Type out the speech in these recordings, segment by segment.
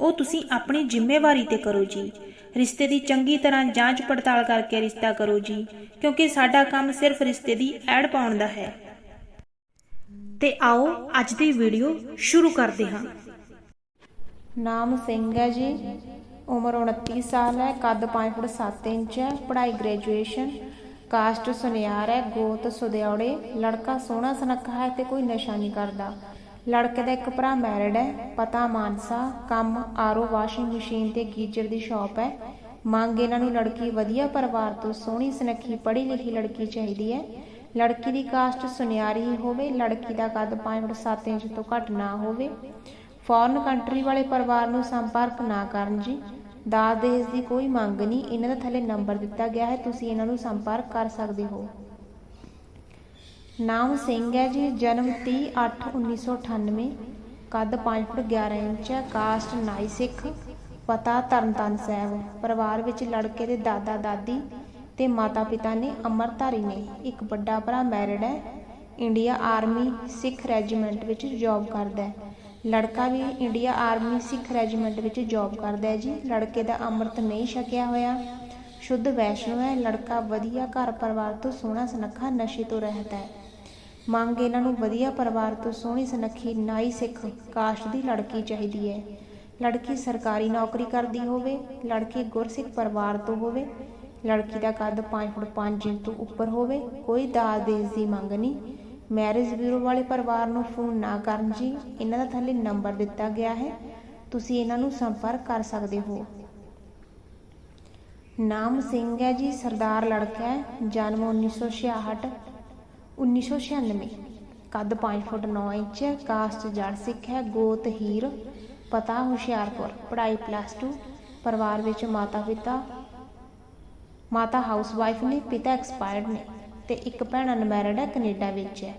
ਉਹ ਤੁਸੀਂ ਆਪਣੀ ਜ਼ਿੰਮੇਵਾਰੀ ਤੇ ਕਰੋ ਜੀ। ਰਿਸ਼ਤੇ ਦੀ ਚੰਗੀ ਤਰ੍ਹਾਂ ਜਾਂਚ ਪੜਤਾਲ ਕਰਕੇ ਰਿਸ਼ਤਾ ਕਰੋ ਜੀ, ਕਿਉਂਕਿ ਸਾਡਾ ਕੰਮ ਸਿਰਫ ਰਿਸ਼ਤੇ ਦੀ ਐਡ ਪਾਉਣ ਦਾ ਹੈ। ਤੇ ਆਓ ਅੱਜ ਦੀ ਵੀਡੀਓ ਸ਼ੁਰੂ ਕਰਦੇ ਹਾਂ। ਨਾਮ ਸਿੰਘ ਹੈ ਜੀ, ਉਮਰ 29 ਸਾਲ ਹੈ, ਕੱਦ 5 ਫੁੱਟ 7 ਇੰਚ ਹੈ, ਪੜ੍ਹਾਈ ਗ੍ਰੈਜੂਏਸ਼ਨ, ਕਾਸਟ ਸੁਨਿਆਰ ਹੈ, ਗੋਤ ਸੁਦਿਆੜੇ ਲੜਕਾ ਸੋਹਣਾ ਸੁਨੱਖਾ ਹੈ ਤੇ ਕੋਈ ਨਸ਼ਾ ਨਹੀਂ ਕਰਦਾ। ਲੜਕੇ ਦਾ ਇੱਕ ਭਰਾ ਮੈਰਿਡ ਹੈ, ਪਤਾ ਮਾਨਸਾ, ਕੰਮ, ਆਰੋ ਵਾਸ਼ਿੰਗ ਮਸ਼ੀਨ ਤੇ ਗੀਜ਼ਰ ਦੀ ਸ਼ਾਪ ਹੈ। ਮੰਗ ਇਹਨਾਂ ਨੂੰ ਲੜਕੀ ਵਧੀਆ ਪਰਿਵਾਰ ਤੋਂ ਸੋਹਣੀ, ਸੁਨੱਖੀ ਪੜ੍ਹੀ ਲਿਖੀ ਲੜਕੀ ਚਾਹੀਦੀ ਹੈ। ਲੜਕੀ ਦੀ ਕਾਸਟ ਸੁਨਿਆਰੀ ਹੋਵੇ, ਲੜਕੀ ਦਾ ਕੱਦ 5 ਫੁੱਟ 7 ਇੰਚ ਤੋਂ ਘੱਟ ਨਾ ਹੋਵੇ। ਫੋਰਨ ਕੰਟਰੀ ਵਾਲੇ ਪਰਿਵਾਰ ਨੂੰ ਸੰਪਰਕ ਨਾ ਕਰਨ ਜੀ। ਦਾਜ ਦੇਸ਼ ਦੀ ਕੋਈ ਮੰਗ ਨਹੀਂ, ਇਹਨਾਂ ਦਾ ਥੱਲੇ ਨੰਬਰ ਦਿੱਤਾ ਗਿਆ ਹੈ, ਤੁਸੀਂ ਇਹਨਾਂ ਨੂੰ ਸੰਪਰਕ ਕਰ ਸਕਦੇ ਹੋ। ਨਾਮ ਸਿੰਘ ਹੈ ਜੀ, ਜਨਮ 30/8/1998 ਕੱਦ 5 ਫੁੱਟ 11 ਇੰਚ ਹੈ ਕਾਸਟ ਨਾਈ ਸਿੱਖ, ਪਤਾ ਤਰਨਤਨ ਸਾਹਿਬ। ਪਰਿਵਾਰ ਵਿੱਚ ਲੜਕੇ ਦੇ ਦਾਦਾ, ਦਾਦੀ ਤੇ ਮਾਤਾ ਪਿਤਾ ਨੇ ਅੰਮ੍ਰਿਤਧਾਰੀ ਨੇ। ਇੱਕ ਵੱਡਾ ਭਰਾ ਮੈਰਿਡ ਹੈ। ਇੰਡੀਆ ਆਰਮੀ ਸਿੱਖ ਰੈਜੀਮੈਂਟ ਵਿੱਚ ਜੌਬ ਕਰਦਾ ਹੈ। ਲੜਕਾ ਵੀ ਇੰਡੀਆ ਆਰਮੀ ਸਿੱਖ ਰੈਜੀਮੈਂਟ ਵਿੱਚ ਜੌਬ ਕਰਦਾ ਹੈ ਜੀ। ਲੜਕੇ ਦਾ ਅੰਮ੍ਰਿਤ ਨਹੀਂ ਛਕਿਆ ਹੋਇਆ। ਸ਼ੁੱਧ ਵੈਸ਼ਨੋ ਹੈ। ਲੜਕਾ ਵਧੀਆ ਘਰ ਪਰਿਵਾਰ ਤੋਂ ਸੋਹਣਾ ਸੁਨੱਖਾ ਨਸ਼ੇ ਤੋਂ ਰਹਿਤ ਹੈ। ਮੰਗ ਇਹਨਾਂ ਨੂੰ ਵਧੀਆ ਪਰਿਵਾਰ ਤੋਂ ਸੋਹਣੀ ਸੁਨੱਖੀ ਨਾਈ ਸਿੱਖ ਕਾਸ਼ਟ ਦੀ ਲੜਕੀ ਚਾਹੀਦੀ ਹੈ। ਲੜਕੀ ਸਰਕਾਰੀ ਨੌਕਰੀ ਕਰਦੀ ਹੋਵੇ, ਲੜਕੀ ਗੁਰਸਿੱਖ ਪਰਿਵਾਰ ਤੋਂ ਹੋਵੇ, ਲੜਕੀ ਦਾ ਕੱਦ 5 ਫੁੱਟ 5 ਇੰਚ ਤੋਂ ਉੱਪਰ ਹੋਵੇ, ਕੋਈ ਦਾਜ ਦੇਜ ਦੀ ਮੰਗ ਨਹੀਂ। ਮੈਰਿਜ ਬਿਊਰੋ ਵਾਲੇ ਪਰਿਵਾਰ ਨੂੰ ਫੋਨ ਨਾ ਕਰਨ ਜੀ, ਇਹਨਾਂ ਦਾ ਥੱਲੇ ਨੰਬਰ ਦਿੱਤਾ ਗਿਆ ਹੈ, ਤੁਸੀਂ ਇਹਨਾਂ ਨੂੰ ਸੰਪਰਕ ਕਰ ਸਕਦੇ ਹੋ। ਨਾਮ ਸਿੰਘ ਹੈ ਜੀ, ਸਰਦਾਰ ਲੜਕਾ ਹੈ, ਜਨਮ 1966 1996 ਕੱਦ 5 ਫੁੱਟ 9 ਇੰਚ ਹੈ ਕਾਸਟ ਜੜ ਸਿੱਖ ਹੈ, ਗੋਤ ਹੀਰ, ਪਤਾ ਹੁਸ਼ਿਆਰਪੁਰ। ਪੜ੍ਹਾਈ ਪਲੱਸ 2 ਪਰਿਵਾਰ ਵਿੱਚ ਮਾਤਾ ਪਿਤਾ, ਮਾਤਾ ਹਾਊਸ ਵਾਈਫ ਨੇ, ਪਿਤਾ ਐਕਸਪਾਇਰਡ ਨੇ ਤੇ ਇੱਕ ਭੈਣ ਅਨਮੈਰਿਡ ਹੈ, ਕੈਨੇਡਾ ਵਿੱਚ ਹੈ।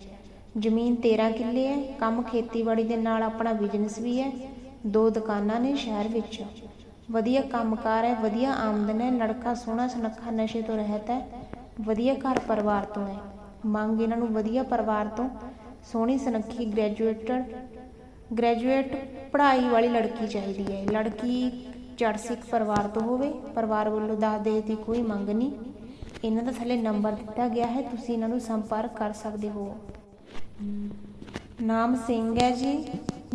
ਜ਼ਮੀਨ 13 ਕਿੱਲੇ ਹੈ, ਕੰਮ ਖੇਤੀਬਾੜੀ ਦੇ ਨਾਲ ਆਪਣਾ ਬਿਜ਼ਨਸ ਵੀ ਹੈ, ਦੋ ਦੁਕਾਨਾਂ ਨੇ ਸ਼ਹਿਰ ਵਿੱਚ। ਵਧੀਆ ਕੰਮਕਾਰ ਹੈ, ਵਧੀਆ ਆਮਦਨ ਹੈ, ਲੜਕਾ ਸੋਹਣਾ ਸੁਨੱਖਾ, ਨਸ਼ੇ ਤੋਂ ਰਹਿਤ ਹੈ, ਵਧੀਆ ਘਰ ਪਰਿਵਾਰ ਤੋਂ ਹੈ। ਮੰਗ ਇਹਨਾਂ ਨੂੰ ਵਧੀਆ ਪਰਿਵਾਰ ਤੋਂ ਸੋਹਣੀ, ਸੁਨੱਖੀ ਗ੍ਰੈਜੂਏਟਡ ਗ੍ਰੈਜੂਏਟ ਪੜ੍ਹਾਈ ਵਾਲੀ ਲੜਕੀ ਚਾਹੀਦੀ ਹੈ। ਲੜਕੀ ਜੜ ਸਿੱਖ ਪਰਿਵਾਰ ਤੋਂ ਹੋਵੇ, ਪਰਿਵਾਰ ਵੱਲੋਂ ਦਾਜ ਦੇ ਦੀ ਕੋਈ ਮੰਗ ਨਹੀਂ। ਇਹਨਾਂ ਦਾ ਥੱਲੇ ਨੰਬਰ ਦਿੱਤਾ ਗਿਆ ਹੈ, ਤੁਸੀਂ ਇਹਨਾਂ ਨੂੰ ਸੰਪਰਕ ਕਰ ਸਕਦੇ ਹੋ। ਨਾਮ ਸਿੰਘ ਹੈ ਜੀ,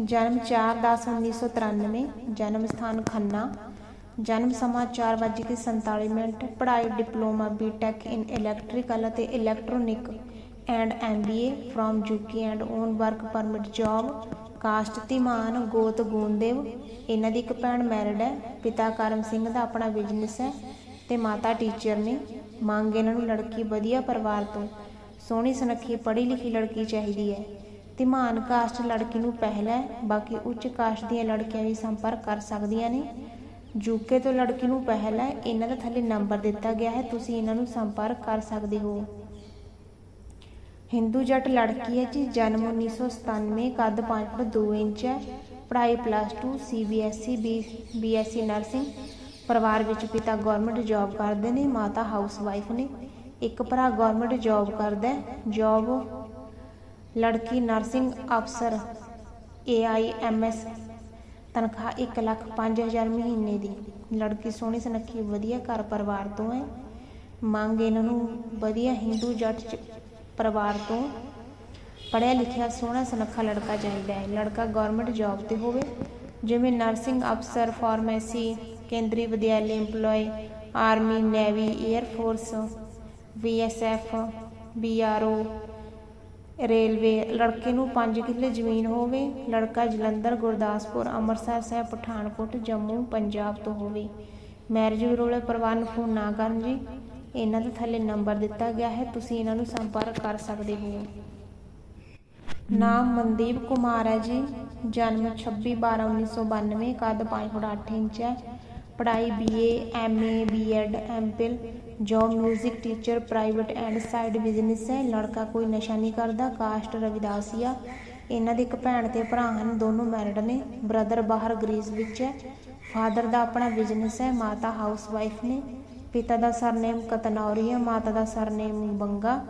ਜਨਮ 4/10/1993 ਜਨਮ ਸਥਾਨ ਖੰਨਾ। ਜਨਮ ਸਮਾਂ 4:47 ਮਿੰਟ, ਪੜ੍ਹਾਈ, ਡਿਪਲੋਮਾ ਬੀਟੈਕ ਇਨ ਇਲੈਕਟ੍ਰੀਕਲ ਅਤੇ electronic and MBA from UK and own work permit job caste Dhiman, ਗੋਤ ਗੂੰਦੇਵ, ਇਹਨਾਂ ਦੀ ਇੱਕ ਭੈਣ ਮੈਰਿਡ ਹੈ, ਪਿਤਾ ਕਰਮ ਸਿੰਘ ਦਾ ਆਪਣਾ ਬਿਜ਼ਨਸ ਹੈ ਤੇ ਮਾਤਾ ਟੀਚਰ ਨੇ, ਮੰਗ ਇਹਨਾਂ ਨੂੰ ਲੜਕੀ ਵਧੀਆ ਪਰਿਵਾਰ ਤੋਂ, ਸੋਹਣੀ ਸੁਨੱਖੀ ਪੜ੍ਹੀ ਲਿਖੀ ਲੜਕੀ ਚਾਹੀਦੀ ਹੈ, ਧੀਮਾਨ ਕਾਸਟ ਲੜਕੀ ਨੂੰ ਪਹਿਲਾ ਹੈ, ਬਾਕੀ ਉੱਚ ਕਾਸਟ ਦੀਆਂ ਲੜਕੀਆਂ ਵੀ ਸੰਪਰਕ ਕਰ ਸਕਦੀਆਂ ਨੇ ਯੂਕੇ ਤੋਂ ਲੜਕੀ ਨੂੰ ਪਹਿਲਾ ਹੈ ਇਹਨਾਂ ਦਾ ਥੱਲੇ ਨੰਬਰ ਦਿੱਤਾ ਗਿਆ ਹੈ। ਤੁਸੀਂ ਇਹਨਾਂ ਨੂੰ ਸੰਪਰਕ ਕਰ ਸਕਦੇ ਹੋ। ਹਿੰਦੂ ਜੱਟ ਲੜਕੀ ਹੈ ਜੀ, ਜਨਮ 1997 ਕੱਦ 5 ਫੁੱਟ 2 ਇੰਚ ਹੈ। ਪੜ੍ਹਾਈ ਪਲੱਸ 2 ਸੀਬੀਐਸਈ ਬੀਐਸਸੀ ਨਰਸਿੰਗ ਪਰਿਵਾਰ ਵਿੱਚ ਪਿਤਾ ਗਵਰਨਮੈਂਟ ਜੌਬ ਕਰਦੇ ਨੇ, ਮਾਤਾ ਹਾਊਸ ਵਾਈਫ ਨੇ। ਇੱਕ ਭਰਾ ਗਵਰਨਮੈਂਟ ਜੌਬ ਕਰਦਾ ਹੈ। ਜੌਬ ਲੜਕੀ ਨਰਸਿੰਗ ਅਫਸਰ ਏਆਈਐਮਐਸ ਤਨਖਾਹ 1 ਲੱਖ 5000 ਮਹੀਨੇ ਦੀ। ਲੜਕੀ ਸੋਹਣੀ ਸੁਨੱਖੀ, ਵਧੀਆ ਘਰ ਪਰਿਵਾਰ ਤੋਂ ਹੈ ਮੰਗ ਇਹਨਾਂ ਨੂੰ ਵਧੀਆ ਹਿੰਦੂ ਜੱਟ ਚ- ਪਰਿਵਾਰ ਤੋਂ। ਪੜ੍ਹਿਆ ਲਿਖਿਆ ਸੋਹਣਾ ਸੁਨੱਖਾ ਲੜਕਾ ਚਾਹੀਦਾ ਹੈ। ਲੜਕਾ ਗਵਰਨਮੈਂਟ ਜੌਬ ਤੇ ਹੋਵੇ, ਜਿਵੇਂ ਨਰਸਿੰਗ ਅਫਸਰ ਫਾਰਮੇਸੀ ਕੇਂਦਰੀ ਵਿਦਿਆਲੇ EMPLOYE army navy air force BSF BRO railway, ਲੜਕੇ ਨੂੰ 5 ਕਿੱਲੇ ਜ਼ਮੀਨ ਹੋਵੇ, ਲੜਕਾ ਜਲੰਧਰ, ਗੁਰਦਾਸਪੁਰ, ਅੰਮ੍ਰਿਤਸਰ ਸਾਹਿਬ, ਪਠਾਨਕੋਟ, ਜੰਮੂ, ਪੰਜਾਬ ਤੋਂ ਹੋਵੇ। ਮੈਰਿਜ ਵਿਰੋਲੇ ਪਰਿਵਾਰ ਨੂੰ ਫੋਨ ਨਾ ਕਰਨ ਜੀ। ਇਹਨਾਂ ਦੇ ਥੱਲੇ ਨੰਬਰ ਦਿੱਤਾ ਗਿਆ ਹੈ, ਤੁਸੀਂ ਇਹਨਾਂ ਨੂੰ ਸੰਪਰਕ ਕਰ ਸਕਦੇ ਹੋ। ਨਾਮ ਮਨਦੀਪ ਕੁਮਾਰ ਹੈ ਜੀ। ਜਨਮ 26 12 1992 ਕੱਦ 5 ਫੁੱਟ 8 ਇੰਚ ਹੈ। ਪੜ੍ਹਾਈ BA MA BEd MPhil job 뮤직 teacher, private and side business ਹੈ। ਲੜਕਾ ਕੋਈ ਨਸ਼ਾ ਨਹੀਂ ਕਰਦਾ, ਕਾਸਟ ਰਵਿਦਾਸੀਆ ਇਹਨਾਂ ਦੇ ਇੱਕ ਭੈਣ ਤੇ ਭਰਾ ਹਨ, ਦੋਨੋਂ ਮੈਰਿਡ ਨੇ। ਬ੍ਰਦਰ ਬਾਹਰ ਗ੍ਰੀਸ ਵਿੱਚ ਹੈ। ਫਾਦਰ ਦਾ ਆਪਣਾ ਬਿਜ਼ਨਸ ਹੈ, ਮਾਤਾ ਹਾਊਸ ਵਾਈਫ ਨੇ। ਪਿਤਾ ਦਾ ਸਰਨੇਮ ਕਤਨੌਰੀਆ ਮਾਤਾ ਦਾ ਸਰਨੇਮ ਬੰਗਾ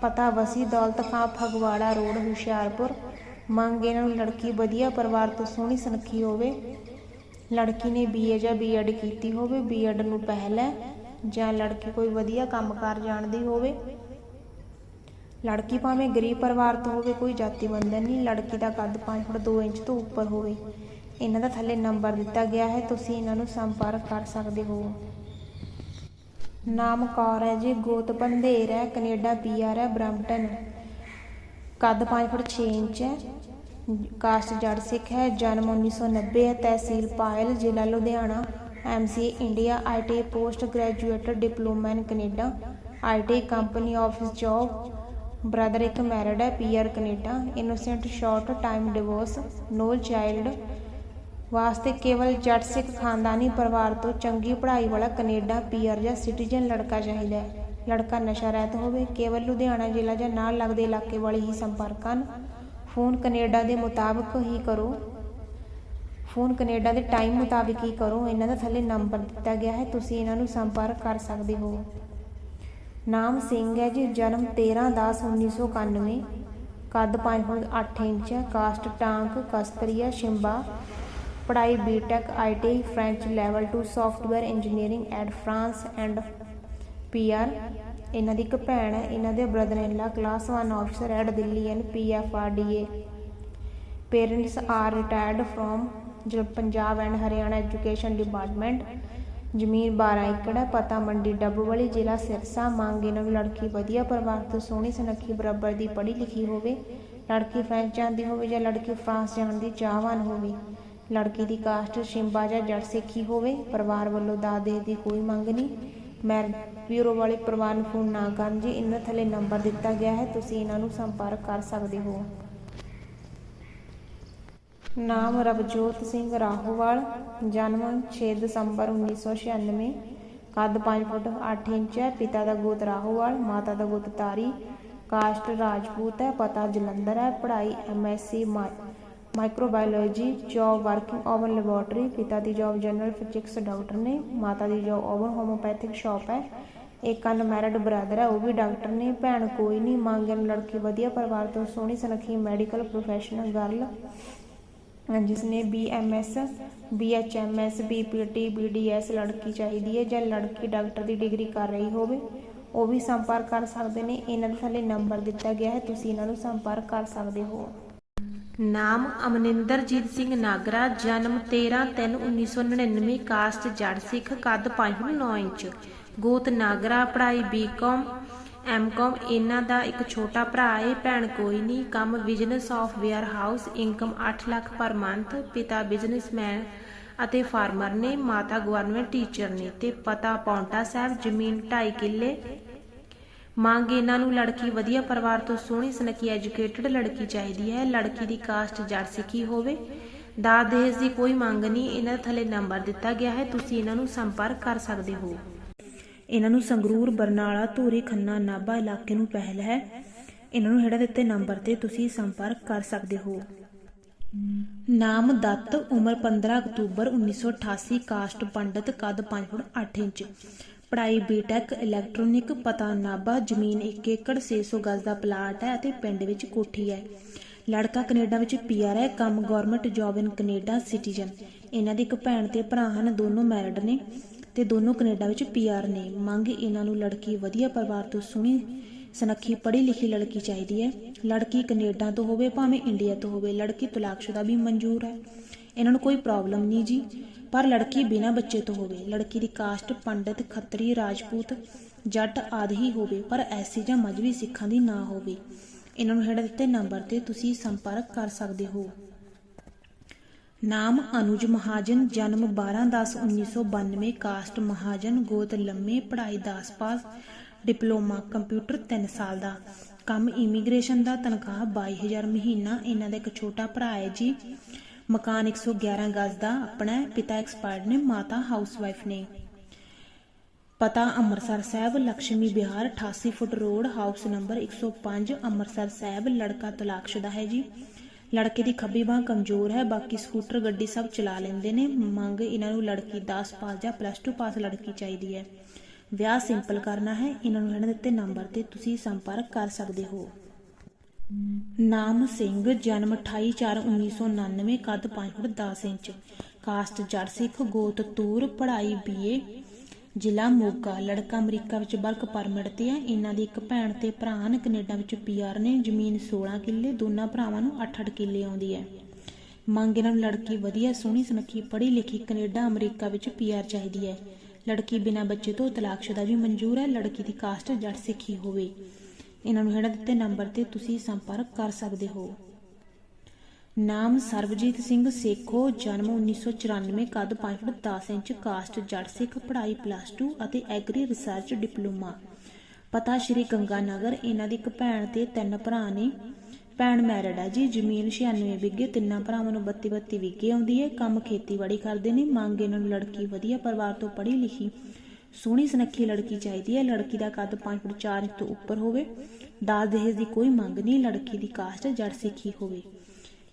ਪਤਾ ਵਸੀ ਦੌਲਤ ਖਾਂ, ਫਗਵਾੜਾ ਰੋਡ, ਹੁਸ਼ਿਆਰਪੁਰ। ਮੰਗ ਇਹਨਾਂ ਨੂੰ, ਲੜਕੀ ਵਧੀਆ, ਪਰਿਵਾਰ ਤੋਂ ਸੋਹਣੀ ਸੁਨੱਖੀ ਹੋਵੇ। ਲੜਕੀ ਨੇ ਬੀਏ ਜਾਂ ਬੀਐਡ ਕੀਤੀ ਹੋਵੇ। ਬੀਐਡ ਨੂੰ ਪਹਿਲ ਹੈ। ਜਾਂ ਲੜਕੀ ਕੋਈ ਵਧੀਆ ਕੰਮ ਕੰਮਕਾਰ ਜਾਣਦੀ ਹੋਵੇ। ਲੜਕੀ ਭਾਵੇਂ ਗਰੀਬ ਪਰਿਵਾਰ ਤੋਂ ਹੋਵੇ, ਕੋਈ ਜਾਤੀ ਬੰਧਨ ਨਹੀਂ, ਲੜਕੀ ਦਾ ਕੱਦ 5 ਫੁੱਟ 2 ਇੰਚ ਤੋਂ ਉੱਪਰ ਹੋਵੇ। ਇਹਨਾਂ ਦਾ ਥੱਲੇ ਨੰਬਰ ਦਿੱਤਾ ਗਿਆ ਹੈ, ਤੁਸੀਂ ਇਹਨਾਂ ਨੂੰ ਸੰਪਰਕ ਕਰ ਸਕਦੇ ਹੋ। ਨਾਮ ਕੌਰ ਹੈ ਜੀ, ਗੋਤ ਪੰਧੇਰ ਹੈ, ਕੈਨੇਡਾ ਪੀਆਰ ਹੈ, ਬ੍ਰੈਂਪਟਨ। ਕੱਦ 5 ਫੁੱਟ 6 ਇੰਚ ਹੈ। ਕਾਸਟ ਜੜ ਸਿੱਖ ਹੈ, ਜਨਮ 1990 ਹੈ, ਤਹਿਸੀਲ ਪਾਇਲ, ਜ਼ਿਲ੍ਹਾ Ludhiana. MCA India IT post graduate diploma in Canada IT company office job brother ਇੱਕ ਮੈਰਿਡ ਹੈ PR Canada innocent short time divorce no child ਵਾਸਤੇ ਕੇਵਲ ਜੱਟ ਸਿੱਖ ਖਾਨਦਾਨੀ ਪਰਿਵਾਰ ਤੋਂ ਚੰਗੀ ਪੜ੍ਹਾਈ ਵਾਲਾ ਕੈਨੇਡਾ ਪੀਆਰ ਜਾਂ ਸਿਟੀਜ਼ਨ ਲੜਕਾ ਚਾਹੀਦਾ ਹੈ। ਲੜਕਾ ਨਸ਼ਾ ਰਹਿਤ ਹੋਵੇ, ਕੇਵਲ ਲੁਧਿਆਣਾ ਜ਼ਿਲ੍ਹਾ ਜਾਂ ਨਾਲ ਲੱਗਦੇ ਇਲਾਕੇ ਵਾਲੇ ਹੀ ਸੰਪਰਕ ਹਨ। ਫੋਨ ਕੈਨੇਡਾ ਦੇ ਮੁਤਾਬਕ ਹੀ ਕਰੋ। ਫੋਨ ਕੈਨੇਡਾ ਦੇ ਟਾਈਮ ਮੁਤਾਬਿਕ ਹੀ ਕਰੋ। ਇਹਨਾਂ ਦਾ ਥੱਲੇ ਨੰਬਰ ਦਿੱਤਾ ਗਿਆ ਹੈ। ਤੁਸੀਂ ਇਹਨਾਂ ਨੂੰ ਸੰਪਰਕ ਕਰ ਸਕਦੇ ਹੋ। ਨਾਮ ਸਿੰਘ ਹੈ ਜੀ। ਜਨਮ 13/10/1991 ਕੱਦ 5 ਫੁੱਟ 8 ਇੰਚ। ਕਾਸਟ ਟਾਂਕ, ਕਸਤਰੀਆ, ਸ਼ਿੰਬਾ। ਪੜ੍ਹਾਈ BTech IT French level 2 software engineering at France and PR ਇਹਨਾਂ ਦੀ ਇੱਕ ਭੈਣ ਹੈ। ਇਹਨਾਂ ਦੇ brother in law class 1 officer at Delhi and PFRDA parents are retired from Punjab and Haryana education department, ਜ਼ਮੀਨ 12 ਏਕੜ ਹੈ ਪਤਾ ਮੰਡੀ ਡੱਬਵਾਲੀ ਜ਼ਿਲ੍ਹਾ ਸਿਰਸਾ ਮੰਗ ਇਹਨਾਂ ਨੂੰ ਲੜਕੀ ਵਧੀਆ ਪਰਿਵਾਰ ਤੋਂ ਸੋਹਣੀ ਸੁਨੱਖੀ, ਬਰਾਬਰ ਦੀ ਪੜ੍ਹੀ ਲਿਖੀ ਹੋਵੇ, ਲੜਕੀ ਫ੍ਰੈਂਚ ਜਾਂਦੀ ਹੋਵੇ ਜਾਂ ਲੜਕੀ ਫਰਾਂਸ ਜਾਣ ਦੀ ਚਾਹਵਾਨ ਹੋਵੇ, ਲੜਕੀ ਦੀ ਕਾਸਟ ਸ਼ਿੰਬਾ ਜਾਂ ਜੱਟ ਸਿੱਖੀ ਹੋਵੇ, ਪਰਿਵਾਰ ਵੱਲੋਂ ਦਾਦੇ ਦੀ ਕੋਈ ਮੰਗ ਨਹੀਂ। ਮੈਰ ਬਿਊਰੋ ਵਾਲੇ ਪਰਿਵਾਰ ਨੂੰ ਫੋਨ ਨਾ ਕਰਨ ਜੀ ਇਹਨਾਂ ਥੱਲੇ ਨੰਬਰ ਦਿੱਤਾ ਗਿਆ ਹੈ, ਤੁਸੀਂ ਇਹਨਾਂ ਨੂੰ ਸੰਪਰਕ ਕਰ ਸਕਦੇ ਹੋ। ਨਾਮ ਰਵਜੋਤ ਸਿੰਘ ਰਾਹੋਵਾਲ, ਜਨਮ 6 ਦਸੰਬਰ 1996 ਕੱਦ 5 ਫੁੱਟ 8 ਇੰਚ ਹੈ, ਪਿਤਾ ਦਾ ਗੋਤ ਰਾਹੋਵਾਲ, ਮਾਤਾ ਦਾ ਗੋਤ ਤਾਰੀ, ਕਾਸਟ ਰਾਜਪੂਤ ਹੈ, ਪਤਾ ਜਲੰਧਰ ਹੈ, ਪੜ੍ਹਾਈ MSc microbiology, job working own laboratory, ਪਿਤਾ ਦੀ ਜੌਬ ਜਨਰਲ ਫਿਜ਼ਿਕਸ ਡਾਕਟਰ ਨੇ, ਮਾਤਾ ਦੀ ਜੌਬ ਓਵਨ ਹੋਮੋਪੈਥਿਕ ਸ਼ਾਪ ਹੈ, ਇੱਕ ਅਨਮੈਰਿਡ ਬ੍ਰਦਰ ਹੈ, ਉਹ ਵੀ ਡਾਕਟਰ ਨੇ, ਭੈਣ ਕੋਈ ਨਹੀਂ ਮੰਗਣ ਲੜਕੀ ਵਧੀਆ, ਪਰਿਵਾਰ ਤੋਂ ਸੋਹਣੀ, ਸੁਨੱਖੀ ਮੈਡੀਕਲ ਪ੍ਰੋਫੈਸ਼ਨਲ ਗਰਲ। ਜਿਸ ਬੀਐਮਐਸ ਬੀਐਚਐਮਐਸ ਬੀਪੀਟੀ ਬੀਡੀਐਸ ਲੜਕੀ ਚਾਹੀਦੀ ਹੈ ਜਾਂ ਲੜਕੀ ਡਾਕਟਰ ਦੀ ਡਿਗਰੀ ਕਰ ਰਹੀ ਹੋਵੇ, ਉਹ ਵੀ ਸੰਪਰਕ ਕਰ ਸਕਦੇ ਨੇ। ਇਹਨਾਂ ਦੇ ਥੱਲੇ ਨੰਬਰ ਦਿੱਤਾ ਗਿਆ ਹੈ, ਤੁਸੀਂ ਇਹਨਾਂ ਨੂੰ ਸੰਪਰਕ ਕਰ ਸਕਦੇ ਹੋ। ਨਾਮ ਅਮਨਿੰਦਰਜੀਤ ਸਿੰਘ ਨਾਗਰਾ, ਜਨਮ 13/3/1999 ਕਾਸਟ ਜੜ ਸਿੱਖ, ਕੱਦ 5.9 ਇੰਚ। ਗੋਤ ਨਾਗਰਾ, ਪੜ੍ਹਾਈ ਬੀਕਾਮ ਐਮਕਾਮ, ਇਹਨਾਂ ਦਾ ਇੱਕ ਛੋਟਾ ਭਰਾ ਹੈ ਭੈਣ ਕੋਈ ਨਹੀਂ। ਕੰਮ business of warehouse income 8 lakh per month ਪਿਤਾ ਬਿਜ਼ਨਸਮੈਨ ਅਤੇ ਫਾਰਮਰ ਨੇ, ਮਾਤਾ ਗਵਰਨਮੈਂਟ ਟੀਚਰ ਨੇ ਤੇ ਪਤਾ ਪੌਂਟਾ ਸਾਹਿਬ, ਜ਼ਮੀਨ 2.5 ਕਿੱਲੇ। ਮੰਗ ਇਹਨਾਂ ਨੂੰ, ਲੜਕੀ ਵਧੀਆ ਪਰਿਵਾਰ ਤੋਂ ਸੋਹਣੀ, ਸੁਨੱਖੀ ਐਜੂਕੇਟਡ ਲੜਕੀ ਚਾਹੀਦੀ ਹੈ। ਲੜਕੀ ਦੀ ਕਾਸਟ ਜੜ ਸਿੱਖੀ ਹੋਵੇ। ਦਾਜ ਦਹੇਜ ਦੀ ਕੋਈ ਮੰਗ ਨਹੀਂ, ਇਹਨਾਂ ਥੱਲੇ ਨੰਬਰ ਦਿੱਤਾ ਗਿਆ ਹੈ। ਤੁਸੀਂ ਇਹਨਾਂ ਨੂੰ ਸੰਪਰਕ ਕਰ ਸਕਦੇ ਹੋ। ਇਹਨਾਂ ਨੂੰ ਸੰਗਰੂਰ, ਬਰਨਾਲਾ, ਧੂਰੀ, ਖੰਨਾ, ਨਾਭਾ ਇਲਾਕੇ ਨੂੰ ਪਹਿਲ ਹੈ। ਇਹਨਾਂ ਨੂੰ ਹੇਠਾਂ ਦਿੱਤੇ ਨੰਬਰ ਤੇ ਤੁਸੀਂ ਸੰਪਰਕ ਕਰ ਸਕਦੇ ਹੋ। ਨਾਮ ਦੱਤ, ਉਮਰ 15 ਅਕਤੂਬਰ 1988 ਕਾਸਟ ਪੰਡਤ, ਕੱਦ 5 ਫੁੱਟ 8 ਇੰਚ। ਪੜ੍ਹਾਈ ਬੀਟੈਕ ਇਲੈਕਟ੍ਰੋਨਿਕ ਪਤਾ ਨਾਭਾ, ਜ਼ਮੀਨ 1 ਏਕੜ 600 ਗਜ਼ ਦਾ ਪਲਾਟ ਹੈ ਅਤੇ ਪਿੰਡ ਵਿੱਚ ਕੋਠੀ ਹੈ। ਲੜਕਾ ਕੈਨੇਡਾ ਵਿੱਚ ਪੀਆਰ ਹੈ, ਕੰਮ government job in Canada citizen. ਇਹਨਾਂ ਦੀ ਇੱਕ ਭੈਣ ਤੇ ਭਰਾ ਹਨ, ਦੋਨੋਂ ਮੈਰਿਡ ਨੇ। ਤੇ ਦੋਨੋਂ ਕੈਨੇਡਾ ਵਿੱਚ ਪੀਆਰ ਨੇ। ਮੰਗ ਇਹਨਾਂ ਨੂੰ ਲੜਕੀ ਵਧੀਆ ਪਰਿਵਾਰ ਤੋਂ ਸੁਣੀ, ਸੁਨੱਖੀ ਪੜ੍ਹੀ ਲਿਖੀ ਲੜਕੀ ਚਾਹੀਦੀ ਹੈ। ਲੜਕੀ ਕੈਨੇਡਾ ਤੋਂ ਹੋਵੇ ਭਾਵੇਂ ਇੰਡੀਆ ਤੋਂ ਹੋਵੇ, ਲੜਕੀ ਤਲਾਕਸ਼ੁਦਾ ਵੀ ਮਨਜ਼ੂਰ ਹੈ। ਇਹਨਾਂ ਨੂੰ ਕੋਈ ਪ੍ਰੋਬਲਮ ਨਹੀਂ ਜੀ। ਪਰ ਲੜਕੀ ਬਿਨਾਂ ਬੱਚੇ ਤੋਂ ਹੋਵੇ, ਲੜਕੀ ਦੀ ਕਾਸਟ ਪੰਡਤ, ਖੱਤਰੀ, ਰਾਜਪੂਤ, ਜੱਟ ਆਦਿ ਹੀ ਹੋਵੇ, ਪਰ ਐਸੀ ਜਾਂ ਮਜਬੀ ਸਿੱਖਾਂ ਦੀ ਨਾ ਹੋਵੇ। ਇਹਨਾਂ ਨੂੰ ਹੇਠ ਦਿੱਤੇ ਨੰਬਰ ਤੇ ਤੁਸੀਂ ਸੰਪਰਕ ਕਰ ਸਕਦੇ ਹੋ। ਨਾਮ ਅਨੁਜ ਮਹਾਜਨ, ਜਨਮ 12/10/1992 ਕਾਸਟ ਮਹਾਜਨ, ਗੋਤ ਲੰਮੇ, ਪੜ੍ਹਾਈ 10 ਪਾਸ, ਡਿਪਲੋਮਾ ਕੰਪਿਊਟਰ 3 ਸਾਲ ਦਾ। ਕੰਮ ਇਮੀਗ੍ਰੇਸ਼ਨ ਦਾ, ਤਨਖਾਹ 22000 ਮਹੀਨਾ, ਇਹਨਾਂ ਦਾ ਇੱਕ ਛੋਟਾ ਭਰਾ ਹੈ ਜੀ। ਮਕਾਨ 111 ਗਜ਼ ਦਾ, ਆਪਣਾ ਪਿਤਾ ਐਕਸਪਾਇਰਡ ਨੇ, ਮਾਤਾ ਹਾਊਸਵਾਈਫ ਨੇ। ਪਤਾ Amritsar Sahib Lakshmi Vihar 88 foot road house number 105 Amritsar Sahib, ਲੜਕਾ ਤਲਾਕਸ਼ੁਦਾ ਹੈ ਜੀ। ਲੜਕੇ ਦੀ ਖੱਬੀ ਬਾਹ ਕਮਜ਼ੋਰ ਹੈ, ਬਾਕੀ ਸਕੂਟਰ, ਗੱਡੀ ਸਭ ਚਲਾ ਲੈਂਦੇ ਨੇ। ਮੰਗ ਇਹਨਾਂ ਨੂੰ ਲੜਕੀ 10 ਪਾਸ ਜਾਂ ਪਲੱਸ 2 ਪਾਸ ਲੜਕੀ ਚਾਹੀਦੀ ਹੈ। ਵਿਆਹ ਸਿੰਪਲ ਕਰਨਾ ਹੈ, ਇਹਨਾਂ ਨੂੰ ਇਹਨਾਂ ਦਿੱਤੇ ਨੰਬਰ ਤੇ ਤੁਸੀਂ ਸੰਪਰਕ ਕਰ ਸਕਦੇ ਹੋ। ਨਾਮ ਸਿੰਘ, ਜਨਮ 28/4/1999 ਕੱਦ 5 ਫੁੱਟ 10 ਇੰਚ। ਕਾਸਟ ਜੜ ਸਿੱਖ ਗੋਤ ਤੂਰ ਪੜ੍ਹਾਈ ਬੀਏ ਜ਼ਿਲ੍ਹਾ ਮੋਗਾ, ਲੜਕਾ ਅਮਰੀਕਾ ਵਿੱਚ ਵਰਕ ਪਰਮਿਟ ਤੇ ਹੈ ਇਹਨਾਂ ਦੀ ਇੱਕ ਭੈਣ ਤੇ ਭਰਾ ਨੇ ਕੈਨੇਡਾ ਵਿੱਚ ਪੀਆਰ ਨੇ ਜ਼ਮੀਨ 16 ਕਿੱਲੇ, ਦੋਨਾਂ ਭਰਾਵਾਂ ਨੂੰ 8-8 ਕਿੱਲੇ ਆਉਂਦੀ ਹੈ। ਮੰਗ ਇਹਨਾਂ ਨੂੰ ਲੜਕੀ ਵਧੀਆ, ਸੋਹਣੀ, ਸੁਨੱਖੀ ਪੜ੍ਹੀ ਲਿਖੀ ਕੈਨੇਡਾ, ਅਮਰੀਕਾ ਵਿੱਚ ਪੀਆਰ ਚਾਹੀਦੀ ਹੈ। ਲੜਕੀ ਬਿਨਾਂ ਬੱਚੇ ਤੋਂ ਤਲਾਕਸ਼ੁਦਾ ਵੀ ਮਨਜ਼ੂਰ ਹੈ। ਲੜਕੀ ਦੀ ਕਾਸਟ ਜੱਟ ਸਿੱਖੀ ਹੋਵੇ। ਇਹਨਾਂ ਨੂੰ ਹੇਠਾਂ ਦਿੱਤੇ ਨੰਬਰ ਤੇ ਤੁਸੀਂ ਸੰਪਰਕ ਕਰ ਸਕਦੇ ਹੋ। ਨਾਮ ਸਰਬਜੀਤ ਸਿੰਘ ਸੇਖੋ, ਜਨਮ 1994 ਕੱਦ 5 ਫੁੱਟ 10 ਇੰਚ, ਕਾਸਟ ਜੜ ਸਿੱਖ, ਪੜ੍ਹਾਈ ਪਲੱਸ 2 ਅਤੇ ਐਗਰੀ ਰਿਸਰਚ ਡਿਪਲੋਮਾ। ਪਤਾ ਸ਼੍ਰੀ ਗੰਗਾ ਨਗਰ ਇਹਨਾਂ ਦੀ ਇੱਕ ਭੈਣ ਤੇ ਤਿੰਨ ਭਰਾ ਨੇ। ਭੈਣ ਮੈਰਿਡ ਹੈ ਜੀ, ਜ਼ਮੀਨ 96 ਵਿਗੇ ਤਿੰਨਾਂ ਭਰਾਵਾਂ ਨੂੰ 32 32 ਵਿਗੇ ਆਉਂਦੀ ਹੈ, ਕੰਮ ਖੇਤੀਬਾੜੀ ਕਰਦੇ ਨੇ, ਮੰਗ ਇਹਨਾਂ ਨੂੰ ਲੜਕੀ ਵਧੀਆ ਪਰਿਵਾਰ ਤੋਂ ਪੜ੍ਹੀ ਲਿਖੀ ਸੋਹਣੀ ਸੁਨੱਖੀ ਲੜਕੀ ਚਾਹੀਦੀ ਹੈ, ਲੜਕੀ ਦਾ ਕੱਦ 5 ਫੁੱਟ 4 ਇੰਚ ਤੋਂ ਉੱਪਰ ਹੋਵੇ। ਦਾਜ ਦਹੇਜ ਦੀ ਕੋਈ ਮੰਗ ਨਹੀਂ, ਲੜਕੀ ਦੀ ਕਾਸਟ ਜੜ ਸਿੱਖੀ ਹੋਵੇ।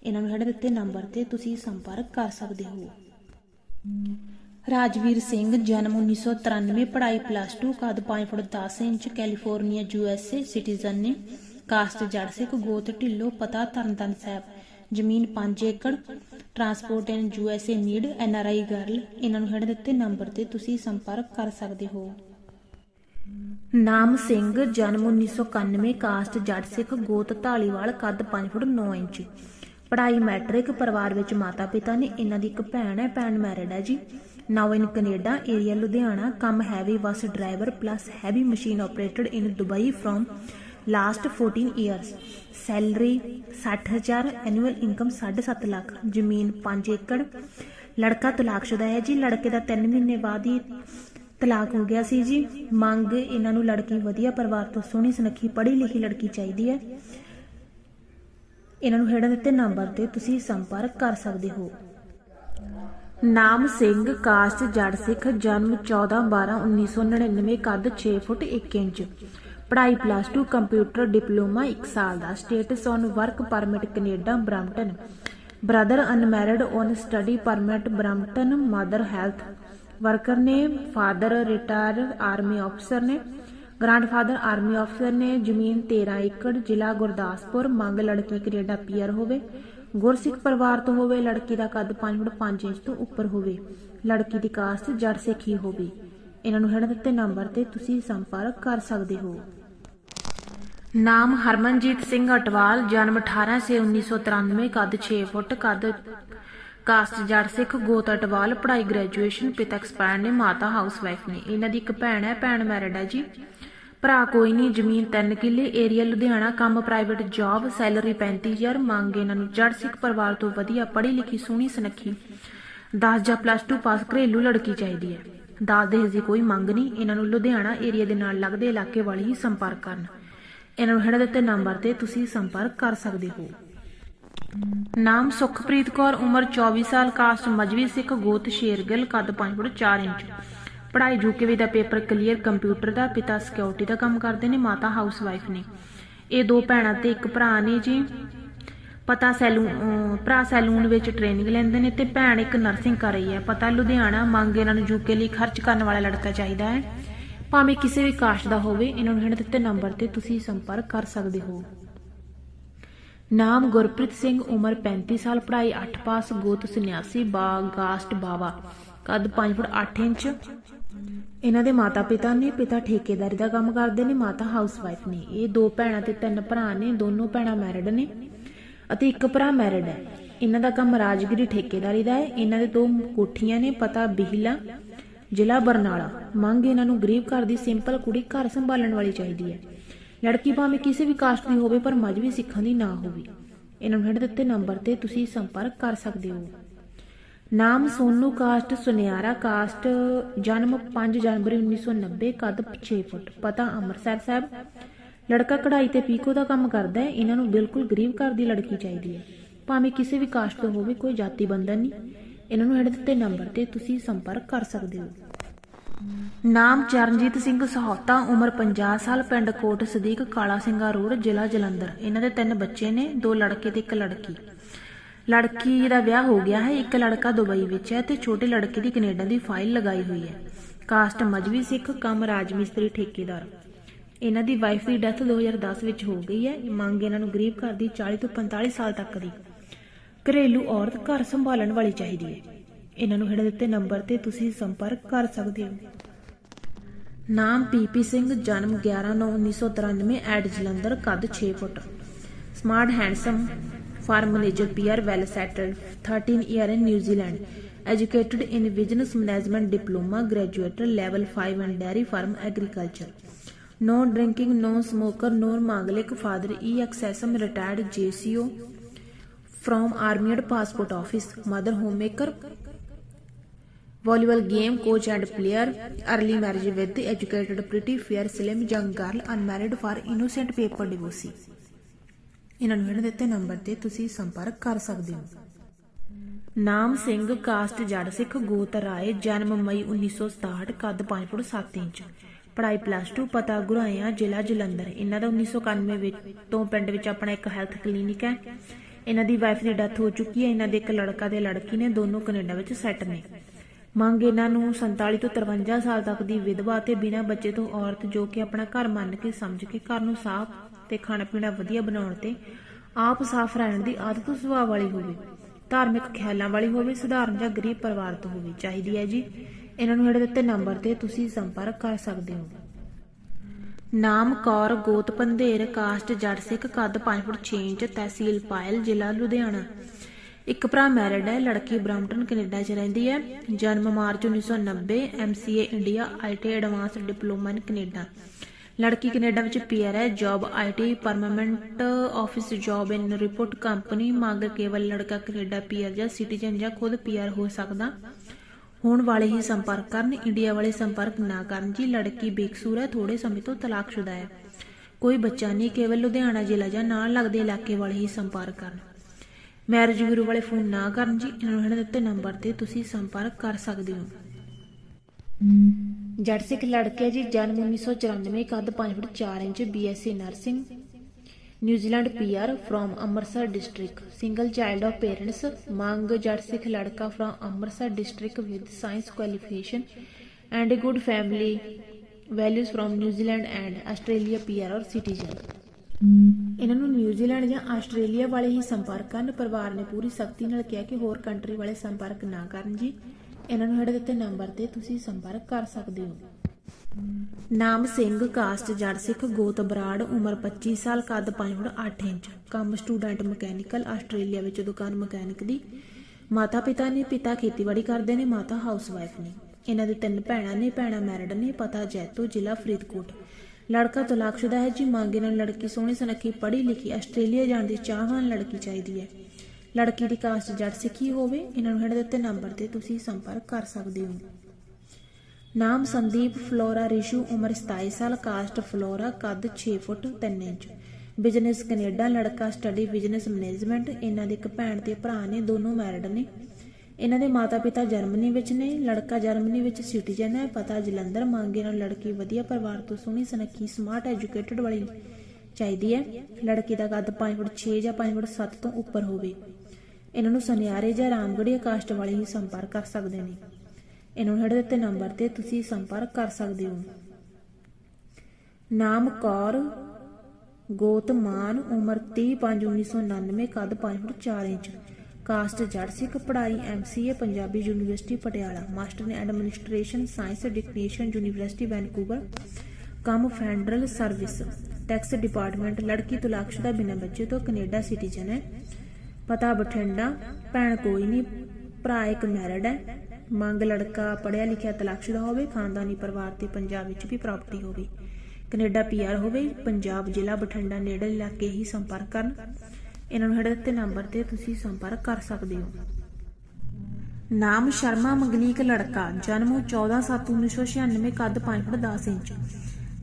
ਇਹਨਾਂ ਨੂੰ ਹੇਠ ਦਿੱਤੇ ਨੰਬਰ ਤੇ ਤੁਸੀਂ ਸੰਪਰਕ ਕਰ ਸਕਦੇ ਹੋ। ਰਾਜਵੀਰ ਸਿੰਘ, ਜਨਮ 1993 ਪੜ੍ਹਾਈ ਪਲੱਸ 2 ਕੱਦ 5 foot 10 inch, California USA citizen ਨੇ। ਕਾਸਟ ਜੜ ਸਿੱਖ, ਗੋਤ ਢਿੱਲੋ, ਪਤਾ ਤਰਨਤਨ ਸਾਹਿਬ। ਜ਼ਮੀਨ 5 acre transport in USA need NRI girl ਇਹਨਾਂ ਨੂੰ ਹੇਠ ਦਿੱਤੇ ਨੰਬਰ ਤੇ ਤੁਸੀਂ ਸੰਪਰਕ ਕਰ ਸਕਦੇ ਹੋ। ਨਾਮ ਸਿੰਘ, ਜਨਮ 1991 ਕਾਸਟ ਜੱਟ ਸਿੱਖ, ਗੋਤ ਢਾਲੀਵਾਲ, ਕੱਦ 5 ਫੁੱਟ 9 ਇੰਚ। ਪੜ੍ਹਾਈ ਮੈਟ੍ਰਿਕ ਪਰਿਵਾਰ ਵਿੱਚ ਮਾਤਾ ਪਿਤਾ ਨੇ ਇਹਨਾਂ ਦੀ ਇੱਕ ਭੈਣ ਹੈ, ਭੈਣ ਮੈਰਿਡ ਹੈ ji. Now in Canada area Ludhiana ਕੰਮ heavy bus driver plus heavy machine operated in Dubai from last 14 years salary 60000 annual income 7.5 lakh, ਜ਼ਮੀਨ 5 ਏਕੜ। ਲੜਕਾ ਤਲਾਕਸ਼ੁਦਾ ਹੈ ਜੀ। ਲੜਕੇ ਦਾ 3 ਮਹੀਨੇ ਬਾਅਦ ਹੀ ਤਲਾਕ ਹੋ ਗਿਆ ਸੀ ਜੀ। ਮੰਗ ਇਹਨਾਂ ਨੂੰ ਲੜਕੀ ਵਧੀਆ ਪਰਿਵਾਰ ਤੋਂ ਸੋਹਣੀ ਸੁਨੱਖੀ ਪੜ੍ਹੀ ਲਿਖੀ ਲੜਕੀ ਚਾਹੀਦੀ ਹੈ। ਇਹਨਾਂ ਨੂੰ ਹੇਠਾਂ ਦਿੱਤੇ ਨੰਬਰ ਤੇ ਤੁਸੀਂ ਸੰਪਰਕ ਕਰ ਸਕਦੇ ਹੋ। ਨਾਮ ਸਿੰਘ, ਕਾਸਟ, ਜੜ ਸਿੱਖ, ਜਨਮ 14 12 1999 ਕੱਦ 6 ਫੁੱਟ 1 ਇੰਚ। ਪੜ੍ਹਾਈ ਪਲੱਸ 2 ਕੰਪਿਊਟਰ ਡਿਪਲੋਮਾ 1 ਸਾਲ ਦਾ। Status on work permit Canada, Brampton. Brother unmarried on study permit Brampton mother health worker ਨੇ ਫਾਦਰ ਰਿਟਾਇਰ ਆਰਮੀ ਅਫਸਰ ਨੇ ਗ੍ਰੈਂਡਫਾਦਰ ਆਰਮੀ ਅਫਸਰ ਨੇ ਜ਼ਮੀਨ 13 ਏਕੜ, ਜ਼ਿਲ੍ਹਾ ਗੁਰਦਾਸਪੁਰ, ਮੰਗ ਲੜਕੀ ਕੈਨੇਡਾ ਪੀਆਰ ਹੋਵੇ। ਗੁਰਸਿੱਖ ਪਰਿਵਾਰ ਤੋਂ ਹੋਵੇ, ਲੜਕੀ ਦਾ ਕੱਦ 5 ਫੁੱਟ 5 ਇੰਚ ਤੋਂ ਉੱਪਰ ਹੋਵੇ। ਲੜਕੀ ਦੀ ਕਾਸਟ ਜੜ ਸਿੱਖੀ ਹੋਵੇ। ਇਹਨਾਂ ਨੂੰ ਹੇਠ ਦਿੱਤੇ ਨੰਬਰ ਤੇ ਤੁਸੀਂ ਸੰਪਰਕ ਕਰ ਸਕਦੇ ਹੋ। ਨਾਮ ਹਰਮਨਜੀਤ ਸਿੰਘ ਅਟਵਾਲ, ਜਨਮ 18 ਸੇ 1993 ਕੱਦ 6 ਫੁੱਟ, ਕੱਦ ਕਾਸਟ ਜੜ ਸਿੱਖ ਗੋਤ ਅਟਵਾਲ, ਪੜ੍ਹਾਈ ਗ੍ਰੈਜੂਏਸ਼ਨ ਪਿਤਾ ਐਕਸਪਾਇਰ ਨੇ, ਮਾਤਾ ਹਾਊਸਵਾਈਫ ਨੇ। ਇਹਨਾਂ ਦੀ ਇੱਕ ਭੈਣ ਹੈ, ਭੈਣ ਮੈਰਿਡ ਹੈ ਜੀ। ਭਰਾ ਕੋਈ ਨਹੀਂ, ਜ਼ਮੀਨ 3 ਕਿੱਲੇ ਏਰੀਆ ਲੁਧਿਆਣਾ, ਕੰਮ ਪ੍ਰਾਈਵੇਟ ਜੌਬ ਸੈਲਰੀ 35000 ਮੰਗ ਇਹਨਾਂ ਨੂੰ ਜੜ ਸਿੱਖ ਪਰਿਵਾਰ ਤੋਂ ਵਧੀਆ ਪੜ੍ਹੀ ਲਿਖੀ, ਸੋਹਣੀ ਸੁਨੱਖੀ। 10 ਜਾਂ ਪਲੱਸ 2 ਪਾਸ ਘਰੇਲੂ ਲੜਕੀ ਚਾਹੀਦੀ ਹੈ। ਦਾਜ ਦਹੇਜ ਦੀ ਕੋਈ ਮੰਗ ਨਹੀਂ, ਇਹਨਾਂ ਨੂੰ ਲੁਧਿਆਣਾ ਏਰੀਆ ਦੇ ਨਾਲ ਲੱਗਦੇ ਇਲਾਕੇ ਵਾਲੇ ਹੀ ਸੰਪਰਕ ਕਰਨ। ਇਹਨਾਂ ਨੂੰ ਹੇਠ ਦਿੱਤੇ ਨੰਬਰ ਤੇ ਤੁਸੀਂ ਸੰਪਰਕ ਕਰ ਸਕਦੇ ਹੋ। ਨਾਮ ਸੁਖਪ੍ਰੀਤ ਕੌਰ, ਉਮਰ 24 ਸਾਲ, ਕਾਸਟ ਮਜਵੀ ਸਿੱਖ, ਗੋਤ ਸ਼ੇਰਗਿੱਲ ਕੱਦ 5 ਫੁੱਟ 4 ਇੰਚ। ਪੜ੍ਹਾਈ ਯੂਕੇਵੀ ਦਾ ਪੇਪਰ ਕਲੀਅਰ ਕੰਪਿਊਟਰ ਦਾ, ਪਿਤਾ ਸਿਕਿਉਰਿਟੀ ਦਾ ਕੰਮ ਕਰਦੇ ਨੇ, ਮਾਤਾ ਹਾਊਸਵਾਈਫ ਨੇ। ਇਹ ਦੋ ਭੈਣਾਂ ਤੇ ਇੱਕ ਭਰਾ ਨੇ ਜੀ। ਪਤਾ ਸੈਲੂਨ ਭਰਾ ਸੈਲੂਨ ਵਿੱਚ ਟ੍ਰੇਨਿੰਗ ਲੈਂਦੇ ਨੇ ਤੇ ਭੈਣ ਇੱਕ ਨਰਸਿੰਗ ਕਰ ਰਹੀ ਹੈ। ਪਤਾ ਲੁਧਿਆਣਾ ਮੰਗ ਇਹਨਾਂ ਨੂੰ ਯੂਕੇ ਲਈ ਖਰਚ ਕਰਨ ਵਾਲਾ ਲੜਕਾ ਚਾਹੀਦਾ ਹੈ। ਭਾਵੇਂ ਕਿਸੇ ਵੀ ਕਾਸਟ ਦਾ ਹੋਵੇ, ਇਹਨਾਂ ਨੂੰ ਹੇਠ ਦਿੱਤੇ ਨੰਬਰ ਤੇ ਤੁਸੀਂ ਸੰਪਰਕ ਕਰ ਸਕਦੇ ਹੋ। ਨਾਮ ਗੁਰਪ੍ਰੀਤ ਸਿੰਘ, ਉਮਰ 35 ਸਾਲ, ਪੜ੍ਹਾਈ 8 ਪਾਸ, ਗੋਤ ਸੰਨਿਆਸੀ, ਬਾਗਾਸਟ ਬਾਵਾ। ਕੱਦ 5 ਫੁੱਟ 8 ਇੰਚ ਇਹਨਾਂ ਦੇ ਮਾਤਾ ਪਿਤਾ ਨੇ, ਪਿਤਾ ਠੇਕੇਦਾਰੀ ਦਾ ਕੰਮ ਕਰਦੇ ਨੇ, ਮਾਤਾ ਹਾਊਸਵਾਈਫ ਨੇ। ਇਹ ਦੋ ਭੈਣਾਂ ਤੇ ਤਿੰਨ ਭਰਾ ਨੇ, ਦੋਨੋਂ ਭੈਣਾਂ ਮੈਰਿਡ ਨੇ ਅਤੇ ਇੱਕ ਭਰਾ ਮੈਰਿਡ ਹੈ। ਇਹਨਾਂ ਦਾ ਕੰਮ ਰਾਜਗੀਰੀ ਠੇਕੇਦਾਰੀ ਦਾ ਹੈ। ਇਹਨਾਂ ਦੇ ਦੋ ਕੋਠੀਆਂ ਨੇ, ਪਤਾ ਬਿਹਲਾ, ਜ਼ਿਲ੍ਹਾ ਬਰਨਾਲਾ। ਮੰਗ ਇਹਨਾਂ ਨੂੰ ਗਰੀਬ ਘਰ ਦੀ ਸਿੰਪਲ ਕੁੜੀ ਘਰ ਸੰਭਾਲਣ ਵਾਲੀ ਚਾਹੀਦੀ ਹੈ। ਲੜਕੀ ਭਾਵੇਂ ਕਿਸੇ ਵੀ ਕਾਸਟ ਦੀ ਹੋਵੇ, ਪਰ ਮਜਬੀ ਸਿੱਖਾਂ ਦੀ ਨਾ ਹੋਵੇ। ਇਹਨਾਂ ਨੂੰ ਹੇਠ ਦਿੱਤੇ ਨੰਬਰ ਤੇ ਤੁਸੀਂ ਸੰਪਰਕ ਕਰ ਸਕਦੇ ਹੋ। ਨਾਮ ਸੋਨੂ ਕਾਸਟ, ਸੁਨਿਆਰਾ ਕਾਸਟ, ਜਨਮ 5 ਜਨਵਰੀ 1990 ਕੱਦ 6 ਫੁੱਟ, ਪਤਾ ਅੰਮ੍ਰਿਤਸਰ ਸਾਹਿਬ। ਲੜਕਾ ਕਢਾਈ ਤੇ ਪੀਕੋ ਦਾ ਕੰਮ ਕਰਦਾ ਹੈ, ਇਹਨਾਂ ਨੂੰ ਬਿਲਕੁਲ ਗਰੀਬ ਘਰ ਦੀ ਲੜਕੀ ਚਾਹੀਦੀ ਹੈ। ਭਾਵੇਂ ਕਿਸੇ ਵੀ ਕਾਸਟ ਤੋਂ ਹੋਵੇ, ਕੋਈ ਜਾਤੀ ਬੰਧਨ ਨਹੀਂ। ਇਹਨਾਂ ਨੂੰ ਹੇਠ ਦਿੱਤੇ ਨੰਬਰ ਤੇ ਤੁਸੀਂ ਸੰਪਰਕ ਕਰ ਸਕਦੇ ਹੋ। ਨਾਮ ਚਰਨਜੀਤ ਸਿੰਘ ਸਹੌਤਾ, ਉਮਰ 50 ਸਾਲ, ਪਿੰਡ ਕੋਟ ਸਦੀਕ, ਕਾਲਾ ਸਿੰਘਾ ਰੋਡ, ਜ਼ਿਲ੍ਹਾ ਜਲੰਧਰ। ਇਹਨਾਂ ਦੇ ਤਿੰਨ ਬੱਚੇ ਨੇ, ਦੋ ਲੜਕੇ ਤੇ ਇੱਕ ਲੜਕੀ। ਲੜਕੀ ਦਾ ਵਿਆਹ ਹੋ ਗਿਆ ਹੈ, ਇੱਕ ਲੜਕਾ ਦੁਬਈ ਵਿੱਚ ਹੈ ਤੇ ਛੋਟੇ ਲੜਕੇ ਦੀ ਕੈਨੇਡਾ ਦੀ ਫਾਈਲ ਲਗਾਈ ਹੋਈ ਹੈ। ਕਾਸਟ ਮਜਬੀ ਸਿੱਖ, ਕੰਮ ਰਾਜ ਮਿਸਤਰੀ ਠੇਕੇਦਾਰ। ਇਹਨਾਂ ਦੀ ਵਾਈਫ ਦੀ ਡੈਥ 2010 ਵਿੱਚ ਹੋ ਗਈ ਹੈ। ਮੰਗ ਇਹਨਾਂ ਨੂੰ ਗਰੀਬ ਘਰ ਦੀ 40 ਤੋਂ 45 ਸਾਲ ਤੱਕ ਦੀ। ਘਰੇਲੂ ਔਰਤ ਘਰ ਸੰਭਾਲਣ ਵਾਲੀ ਚਾਹੀਦੀ ਹੈ। ਇਹਨਾਂ ਨੂੰ ਹੇਠ ਦਿੱਤੇ ਨੰਬਰ ਤੇ ਤੁਸੀਂ ਸੰਪਰਕ ਕਰ ਸਕਦੇ ਹੋ। ਨਾਮ ਪੀਪੀ ਸਿੰਘ, ਜਨਮ 11/9/1993 ਐਡ ਜਲੰਧਰ, ਕੱਦ 6 foot. Smart, handsome farm manager PR well settled, 13 year in New Zealand, educated in business management diploma, graduated level 5 in dairy farm agriculture. No drinking, no smoker, no Mangalik father, EXSM retired JCO from Armoured Passport Office, mother homemaker, volleyball game coach and player early marriage with educated pretty fair slim young girl unmarried for innocent paper divorcee ਇਹਨਾਂ ਨੂੰ ਇਹਨਾਂ ਦਿੱਤੇ number ਤੇ ਤੁਸੀਂ ਸੰਪਰਕ ਕਰ ਸਕਦੇ ਹੋ। ਨਾਮ ਸਿੰਘ, ਕਾਸਟ ਜੜ ਸਿੱਖ, ਗੋਤ ਰਾਏ, ਜਨਮ ਮਈ 1967 ਕੱਦ 5 ਫੁੱਟ 7 ਇੰਚ। ਪੜ੍ਹਾਈ ਪਲੱਸ 2 ਪਤਾ ਗੁਰਾਇਆ, ਜ਼ਿਲ੍ਹਾ ਜਲੰਧਰ। ਇਹਨਾਂ ਦਾ 1991 ਵਿੱਚ ਤੋਂ ਪਿੰਡ ਵਿੱਚ ਆਪਣਾ ਇੱਕ ਹੈਲਥ ਕਲੀਨਿਕ ਹੈ। ਇਹਨਾਂ ਦੀ ਵਾਈਫ ਦੀ ਡੈਥ ਹੋ ਚੁੱਕੀ ਹੈ। ਇਹਨਾਂ ਦੇ ਇੱਕ ਲੜਕਾ ਤੇ ਲੜਕੀ ਨੇ ਦੋਨੋਂ ਕੈਨੇਡਾ ਵਿੱਚ ਸੈੱਟ ਨੇ। ਮੰਗ ਇਹਨਾਂ ਨੂੰ 47 ਤੋਂ 53 ਸਾਲ ਤੱਕ ਦੀ ਵਿਧਵਾ ਤੇ ਬਿਨਾਂ ਬੱਚੇ ਤੋਂ ਔਰਤ ਜੋ ਕਿ ਆਪਣਾ ਘਰ ਮੰਨ ਕੇ ਸਮਝ ਕੇ ਘਰ ਨੂੰ ਸਾਫ਼ ਤੇ ਖਾਣਾ ਪੀਣਾ ਵਧੀਆ ਬਣਾਉਣ ਤੇ ਆਪ ਸਾਫ਼ ਰਹਿਣ ਦੀ ਆਦਤ ਸੁਭਾਅ ਵਾਲੀ ਹੋਵੇ, ਧਾਰਮਿਕ ਖਿਆਲਾਂ ਵਾਲੀ ਹੋਵੇ, ਸਧਾਰਨ ਜਾਂ ਗਰੀਬ ਪਰਿਵਾਰ ਤੋਂ ਹੋਵੇ। ਚਾਹੀਦੀ ਹੈ ਜੀ, ਇਹਨਾਂ ਨੂੰ ਹੇਠ ਦਿੱਤੇ ਨੰਬਰ ਤੇ ਤੁਸੀਂ ਸੰਪਰਕ ਕਰ ਸਕਦੇ ਹੋ। ਨਾਮ ਕੌਰ ਗੋਤ ਪੰਧੇਰ ਕਾਸਟ ਜੜ ਸਿੱਖ ਕੱਦ 5 ਫੁੱਟ 6 ਇੰਚ ਤਹਿਸੀਲ ਪਾਇਲ, ਜ਼ਿਲ੍ਹਾ ਲੁਧਿਆਣਾ। ਇੱਕ ਭਰਾ ਮੈਰਿਡ ਹੈ, ਲੜਕੀ ਬ੍ਰਾਂਪਟਨ ਕੈਨੇਡਾ 'ਚ ਰਹਿੰਦੀ ਹੈ। ਜਨਮ March 1990 MCA India IT advance diploma in Canada ਲੜਕੀ ਕੈਨੇਡਾ ਵਿੱਚ ਪੀਆਰ ਹੈ, job IT permanent office job in report company ਮੰਗ ਕੇਵਲ ਲੜਕਾ ਕੈਨੇਡਾ ਪੀਆਰ ਜਾਂ ਸਿਟੀਜ਼ਨ ਜਾਂ ਖੁਦ ਪੀਆਰ ਹੋ ਸਕਦਾ। ਹੋਣ ਵਾਲੇ ਹੀ ਸੰਪਰਕ ਕਰਨ, ਇੰਡੀਆ ਵਾਲੇ ਸੰਪਰਕ ਨਾ ਕਰਨ, ਜੀ ਲੜਕੀ ਬੇਕਸੂਰ ਹੈ ਥੋੜੇ ਸਮੇਂ ਤੋਂ ਤਲਾਕਸ਼ੁਦਾ ਹੈ। ਕੋਈ ਬੱਚਾ ਨਹੀਂ, ਕੇਵਲ ਲੁਧਿਆਣਾ ਜ਼ਿਲ੍ਹਾ ਜਾਂ ਨਾਲ ਲੱਗਦੇ ਇਲਾਕੇ ਵਾਲੇ ਹੀ ਸੰਪਰਕ ਕਰਨ। ਮੈਰਿਜ ਬਿਊਰੋ ਵਾਲੇ ਫੋਨ ਨਾ ਕਰਨ, ਜੀ ਇਹਨਾਂ ਨੂੰ ਦਿੱਤੇ ਨੰਬਰ ਤੇ ਤੁਸੀਂ ਸੰਪਰਕ ਕਰ ਸਕਦੇ ਹੋ। ਜੜ ਸਿੱਖ ਲੜਕੇ ਜੀ, ਜਨਮ 1994 ਕੱਦ 5 foot 4 inch BSc nursing, New Zealand PR from Amritsar district single child of parents ਮੰਗ ਜੜ ਸਿੱਖ ਲੜਕਾ from Amritsar district with science qualification and a good family values from New Zealand and Australia PR or citizen ਇਹਨਾਂ ਨੂੰ ਨਿਊਜ਼ੀਲੈਂਡ ਜਾਂ ਆਸਟ੍ਰੇਲੀਆ ਵਾਲੇ ਹੀ ਸੰਪਰਕ ਕਰਨ, ਪਰਿਵਾਰ ਨੇ ਪੂਰੀ ਸਖਤੀ ਨਾਲ ਕਿਹਾ ਕਿ ਹੋਰ ਕੰਟਰੀ ਵਾਲੇ ਸੰਪਰਕ ਨਾ ਕਰਨ ਜੀ। ਇਹਨਾਂ ਨੂੰ ਹੇਠ ਦਿੱਤੇ ਨੰਬਰ ਤੇ ਤੁਸੀਂ ਸੰਪਰਕ ਕਰ ਸਕਦੇ ਹੋ। ਨਾਮ ਸਿੰਘ, ਕਾਸਟ, ਜੜ ਸਿੱਖ, ਗੋਤ ਬਰਾੜ, ਉਮਰ 25 ਸਾਲ, ਕੱਦ 5 ਫੁੱਟ 8 ਇੰਚ। ਕੰਮ ਸਟੂਡੈਂਟ ਮਕੈਨੀਕਲ, ਆਸਟ੍ਰੇਲੀਆ ਵਿੱਚ ਦੁਕਾਨ ਮਕੈਨਿਕ ਦੀ ਮਾਤਾ ਪਿਤਾ ਨੇ, ਪਿਤਾ ਖੇਤੀਬਾੜੀ ਕਰਦੇ ਨੇ, ਮਾਤਾ ਹਾਊਸਵਾਈਫ ਨੇ। ਇਹਨਾਂ ਦੇ ਤਿੰਨ ਭੈਣਾਂ ਨੇ, ਭੈਣਾਂ ਮੈਰਿਡ ਨੇ, ਪਤਾ ਜੈਤੋ ਜ਼ਿਲ੍ਹਾ ਫਰੀਦਕੋਟ। ਲੜਕਾ ਤਲਾਕਸ਼ੁਦਾ ਹੈ ਜੀ, ਮੰਗੇ ਨਾਲ ਲੜਕੀ ਸੋਹਣੀ ਸੁਨੱਖੀ ਪੜ੍ਹੀ ਲਿਖੀ, ਆਸਟ੍ਰੇਲੀਆ ਜਾਣ ਦੀ ਚਾਹਵਾਨ ਲੜਕੀ ਚਾਹੀਦੀ ਹੈ। ਲੜਕੀ ਦੀ ਕਾਸਟ ਜੱਟ ਸਿੱਖੀ ਹੋਵੇ, ਇਹਨਾਂ ਨੂੰ ਹੇਠ ਦਿੱਤੇ ਨੰਬਰ ਤੇ ਤੁਸੀਂ ਸੰਪਰਕ ਕਰ ਸਕਦੇ ਹੋ। ਨਾਮ ਸੰਦੀਪ ਫਲੋਰਾ ਰਿਸ਼ੂ, ਉਮਰ 27 ਸਾਲ, ਕਾਸਟ ਫਲੋਰਾ, ਕੱਦ 6 ਫੁੱਟ 3 ਇੰਚ। ਬਿਜ਼ਨਸ ਕੈਨੇਡਾ ਲੜਕਾ ਸਟੱਡੀ ਬਿਜ਼ਨਸ ਮੈਨੇਜਮੈਂਟ ਇਹਨਾਂ ਦੇ ਇੱਕ ਭੈਣ ਤੇ ਭਰਾ ਨੇ, ਦੋਨੋਂ ਮੈਰਿਡ ਨੇ। ਇਹਨਾਂ ਦੇ ਮਾਤਾ-ਪਿਤਾ ਜਰਮਨੀ ਵਿੱਚ ਨੇ, ਲੜਕਾ ਜਰਮਨੀ ਵਿੱਚ ਸਿਟੀਜ਼ਨ ਹੈ, ਪਤਾ ਜਲੰਧਰ ਮੰਗੇ ਨਾਲ ਲੜਕੀ ਵਧੀਆ ਪਰਿਵਾਰ ਤੋਂ ਸੋਹਣੀ, ਸੁਨੱਖੀ ਸਮਾਰਟ ਐਜੂਕੇਟਡ ਵਾਲੀ ਚਾਹੀਦੀ ਹੈ। ਲੜਕੀ ਦਾ ਕੱਦ 5 ਫੁੱਟ 6 ਜਾਂ 5 ਫੁੱਟ 7 ਤੋਂ ਉੱਪਰ ਹੋਵੇ। ਇਹਨਾਂ ਨੂੰ ਸੁਨਿਆਰੇ ਜਾਂ ਰਾਮਗੜੀਆ ਕਾਸਟ ਵਾਲੇ ਹੀ ਸੰਪਰਕ ਕਰ ਸਕਦੇ ਨੇ। ਇਹਨਾਂ ਨੂੰ ਹੇਠ ਦਿੱਤੇ ਨੰਬਰ ਤੇ ਤੁਸੀਂ ਸੰਪਰਕ ਕਰ ਸਕਦੇ ਹੋ। ਨਾਮ ਕੌਰ, ਗੋਤਮਾਨ, ਉਮਰ 30/5/1999 ਕੱਦ 5 ਫੁੱਟ 4 ਇੰਚ ਕਾਸਟ ਜੜ ਸਿੱਖ ਪੜ੍ਹਾਈ MCA Punjabi university, Patiala, master ਨੇ ਐਡਮਿਨਿਸਟ੍ਰੇਸ਼ਨ ਸਾਇੰਸ ਡਿਕਨੇਸ਼ਨ ਯੂਨੀਵਰਸਿਟੀ ਵੈਨਕੂਵਰ, ਕੰਮ ਫੈਡਰਲ ਸਰਵਿਸ, ਟੈਕਸ ਡਿਪਾਰਟਮੈਂਟ, ਲੜਕੀ ਤਲਾਕਸ਼ੁਦਾ ਬਿਨਾਂ ਬੱਚੇ ਤੋਂ ਕੈਨੇਡਾ ਸਿਟੀਜ਼ਨ ਹੈ। ਪਤਾ ਬਠਿੰਡਾ, ਭੈਣ ਕੋਈ ਨਹੀਂ ਭਰਾ ਇੱਕ ਮੈਰਿਡ ਹੈ। ਮੰਗ ਲੜਕਾ ਪੜਿਆ ਲਿਖਿਆ ਤਲਾਕਸ਼ੁਦਾ ਹੋਵੇ, ਖਾਨਦਾਨੀ ਪਰਿਵਾਰ ਤੇ ਪੰਜਾਬ ਵਿੱਚ ਵੀ ਪ੍ਰਾਪਰਟੀ ਹੋਵੇ। ਕੈਨੇਡਾ ਪੀਆਰ ਹੋਵੇ, ਪੰਜਾਬ ਜ਼ਿਲ੍ਹਾ ਬਠਿੰਡਾ ਨੇੜੇ ਇਲਾਕੇ ਹੀ ਸੰਪਰਕ ਕਰਨ। ਇਹਨਾਂ ਨੂੰ ਹੇਠ ਦਿੱਤੇ ਨੰਬਰ ਤੇ ਤੁਸੀਂ ਸੰਪਰਕ ਕਰ ਸਕਦੇ ਹੋ। ਨਾਮ ਸ਼ਰਮਾ ਮੰਗਲੀਕ ਲੜਕਾ, ਜਨਮ 14/7/1996 ਕੱਦ 5 ਫੁੱਟ 10 ਇੰਚ।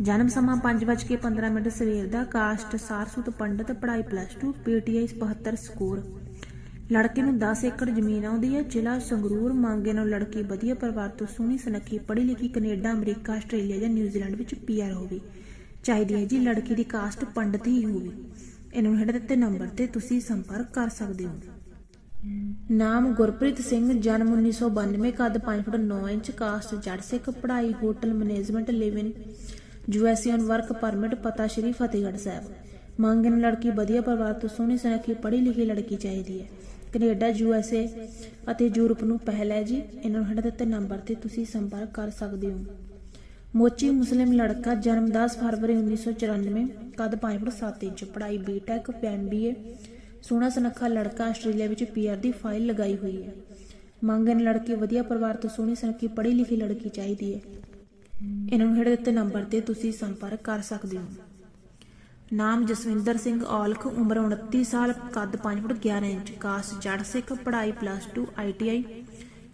ਜਨਮ ਸਮਾਂ 5:15 ਮਿੰਟ ਸਵੇਰ ਦਾ, ਕਾਸਟ ਸਾਰਸੂਤ ਪੰਡਤ ਪੜ੍ਹਾਈ ਪਲੱਸ 2 ਪੀਟੀਆਈ 72 ਸਕੋਰ ਲੜਕੇ ਨੂੰ 10 ਏਕੜ ਜ਼ਮੀਨ ਆਉਂਦੀ ਹੈ, ਜ਼ਿਲ੍ਹਾ ਸੰਗਰੂਰ, ਮੰਗੇ ਨੂੰ ਲੜਕੀ ਵਧੀਆ ਪਰਿਵਾਰ ਤੋਂ ਸੋਹਣੀ ਸੁਨੱਖੀ ਪੜ੍ਹੀ ਲਿਖੀ ਕੈਨੇਡਾ, ਅਮਰੀਕਾ, ਆਸਟ੍ਰੇਲੀਆ ਜਾਂ ਨਿਊਜ਼ੀਲੈਂਡ ਵਿੱਚ ਪੀਆਰ ਹੋਵੇ। ਚਾਹੀਦੀ ਹੈ ਜੀ ਲੜਕੀ ਦੀ ਕਾਸਟ ਪੰਡਤ ਹੀ ਹੋਵੇ। ਇਹਨਾਂ ਨੂੰ ਹੇਠ ਦਿੱਤੇ ਨੰਬਰ ਤੇ ਤੁਸੀਂ ਸੰਪਰਕ ਕਰ ਸਕਦੇ ਹੋ। ਨਾਮ ਗੁਰਪ੍ਰੀਤ ਸਿੰਘ, ਜਨਮ 1992 ਕੱਦ 5 ਫੁੱਟ 9 ਇੰਚ, ਕਾਸਟ ਜੱਟ ਸਿੱਖ, ਪੜ੍ਹਾਈ, hotel management live in USA on work permit ਪਤਾ ਸ਼੍ਰੀ ਫਤਿਹਗੜ੍ਹ ਸਾਹਿਬ। ਮੰਗਣ ਲੜਕੀ, ਵਧੀਆ ਪਰਿਵਾਰ ਤੋਂ ਸੋਹਣੀ ਸੁਨੱਖੀ ਪੜ੍ਹੀ ਲਿਖੀ ਲੜਕੀ ਚਾਹੀਦੀ ਹੈ। ਕੈਨੇਡਾ ਯੂਐਸਏ ਅਤੇ ਯੂਰਪ ਨੂੰ ਪਹਿਲ ਹੈ ਜੀ। ਇਹਨਾਂ ਨੂੰ ਹੇਠ ਦਿੱਤੇ ਨੰਬਰ ਤੇ ਤੁਸੀਂ ਸੰਪਰਕ ਕਰ ਸਕਦੇ ਹੋ। ਮੋਚੀ ਮੁਸਲਿਮ ਲੜਕਾ ਜਨਮ 10 ਫਰਵਰੀ 1994 ਕੱਦ 5 ਫੁੱਟ 7 ਇੰਚ, ਪੜ੍ਹਾਈ ਬੀਟੈਕ ਐਮਬੀਏ ਸੋਹਣਾ ਸੁਨੱਖਾ ਲੜਕਾ ਆਸਟ੍ਰੇਲੀਆ ਵਿੱਚ ਪੀਆਰ ਦੀ ਫਾਈਲ ਲਗਾਈ ਹੋਈ ਹੈ। ਮੰਗਣ ਲੜਕੀ, ਵਧੀਆ ਪਰਿਵਾਰ ਤੋਂ ਸੋਹਣੀ ਸੁਨੱਖੀ ਪੜ੍ਹੀ ਲਿਖੀ ਲੜਕੀ ਚਾਹੀਦੀ ਹੈ। ਇਹਨਾਂ ਨੂੰ ਹੇਠ ਦਿੱਤੇ ਨੰਬਰ ਤੇ ਤੁਸੀਂ ਸੰਪਰਕ ਕਰ ਸਕਦੇ ਹੋ। ਨਾਮ ਜਸਵਿੰਦਰ ਸਿੰਘ ਔਲਖ, ਉਮਰ 29 ਸਾਲ, ਕੱਦ 5 ਫੁੱਟ 11 ਇੰਚ ਕਾਸਟ ਜੜ ਸਿੱਖ, ਪੜ੍ਹਾਈ ਪਲੱਸ 2 ਆਈਟੀਆਈ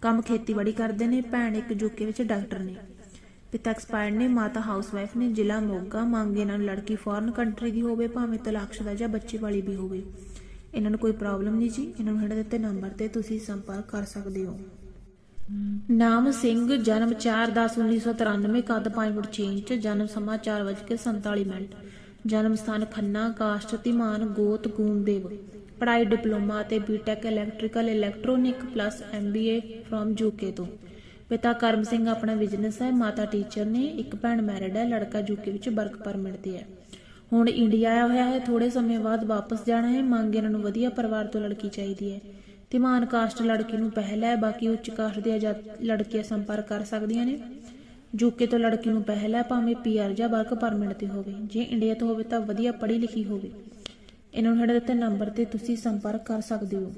ਕੰਮ ਖੇਤੀਬਾੜੀ ਕਰਦੇ ਨੇ, ਭੈਣ ਇੱਕ ਯੂਕੇ ਵਿੱਚ ਡਾਕਟਰ ਨੇ। ਪਿਤਾ ਐਕਸਪਾਇਰ ਨੇ, ਮਾਤਾ ਹਾਊਸਵਾਈਫ ਨੇ, ਜ਼ਿਲ੍ਹਾ ਮੋਗਾ, ਮੰਗੇ ਇਹਨਾਂ ਨੂੰ ਲੜਕੀ ਫੋਰਨ ਕੰਟਰੀ ਦੀ ਹੋਵੇ, ਭਾਵੇਂ ਤਲਾਕਸ਼ੁਦਾ ਜਾਂ ਬੱਚੇ ਵਾਲੀ ਵੀ ਹੋਵੇ। ਇਹਨਾਂ ਨੂੰ ਕੋਈ ਪ੍ਰੋਬਲਮ ਨਹੀਂ ਜੀ, ਇਹਨਾਂ ਨੂੰ ਹੇਠ ਦਿੱਤੇ ਨੰਬਰ ਤੇ ਤੁਸੀਂ ਸੰਪਰਕ ਕਰ ਸਕਦੇ ਹੋ। ਨਾਮ ਸਿੰਘ, ਜਨਮ 4/10/1993 ਕੱਦ 5 ਫੁੱਟ 6 ਇੰਚ, ਜਨਮ ਸਮਾਂ 4:47 ਮਿੰਟ। ਜਨਮ ਸਥਾਨ ਖੰਨਾ ਕਾਸ਼ਟ ਧੀਮਾਨ, ਗੋਤ ਗੂੰਦੇਵ ਪੜ੍ਹਾਈ, ਡਿਪਲੋਮਾ ਅਤੇ BTech electrical electronic plus MBA from UK ਤੋਂ। ਪਿਤਾ ਕਰਮ ਸਿੰਘ ਆਪਣਾ ਬਿਜ਼ਨਸ ਹੈ, ਮਾਤਾ ਟੀਚਰ ਨੇ, ਇੱਕ ਭੈਣ ਮੈਰਿਡ ਹੈ, ਲੜਕਾ ਯੂਕੇ ਵਿੱਚ ਵਰਕ ਪਰਮਿਟ ਤੇ ਹੈ। ਹੁਣ ਇੰਡੀਆ ਆਇਆ ਹੋਇਆ ਹੈ ਥੋੜੇ ਸਮੇਂ ਬਾਅਦ ਵਾਪਸ ਜਾਣਾ ਹੈ, ਮੰਗ ਇਹਨਾਂ ਨੂੰ ਵਧੀਆ ਪਰਿਵਾਰ ਤੋਂ ਲੜਕੀ ਚਾਹੀਦੀ ਹੈ। ਧੀਮਾਨ ਕਾਸਟ ਲੜਕੀ ਨੂੰ ਪਹਿਲ ਹੈ, ਬਾਕੀ ਉੱਚ ਕਾਸਟ ਦੀਆਂ ਲੜਕੀਆਂ ਸੰਪਰਕ ਕਰ ਸਕਦੀਆਂ ਨੇ। ਯੂਕੇ ਤੋਂ ਲੜਕੀ ਨੂੰ ਪਹਿਲ ਹੈ, ਭਾਵੇਂ ਪੀਆਰ ਜਾਂ ਵਰਕ ਪਰਮਿਟ ਤੇ ਹੋਵੇ। ਜੇ ਇੰਡੀਆ ਤੋਂ ਹੋਵੇ ਤਾਂ ਵਧੀਆ ਪੜ੍ਹੀ ਲਿਖੀ ਹੋਵੇ। ਇਹਨਾਂ ਨੂੰ ਹੇਠ ਦਿੱਤੇ ਨੰਬਰ ਤੇ ਤੁਸੀਂ ਸੰਪਰਕ ਕਰ ਸਕਦੇ ਹੋ।